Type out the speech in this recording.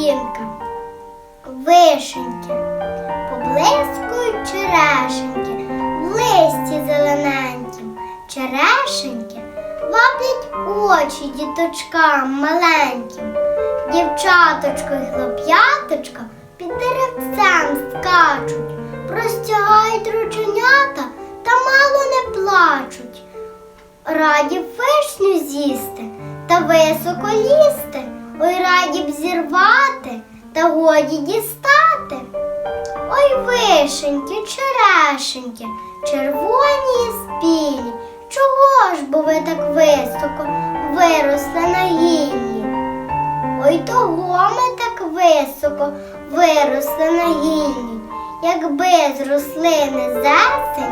ялинка, вишеньки, поблискують черешеньки, в листі зелененькім, черешеньки ваблять очі діточкам маленьким, дівчаточко й хлоп'яточко під деревцем скачуть, простягають рученята та мало не плачуть. Раді вишню з'їсти та високо лізти, раді б зірвати та годі дістати. Ой вишеньки, черешеньки, червоні і спілі, чого ж бо ви так високо виросли на гіллі? Ой того ми так високо виросли на гіллі, якби з рослини зесенько,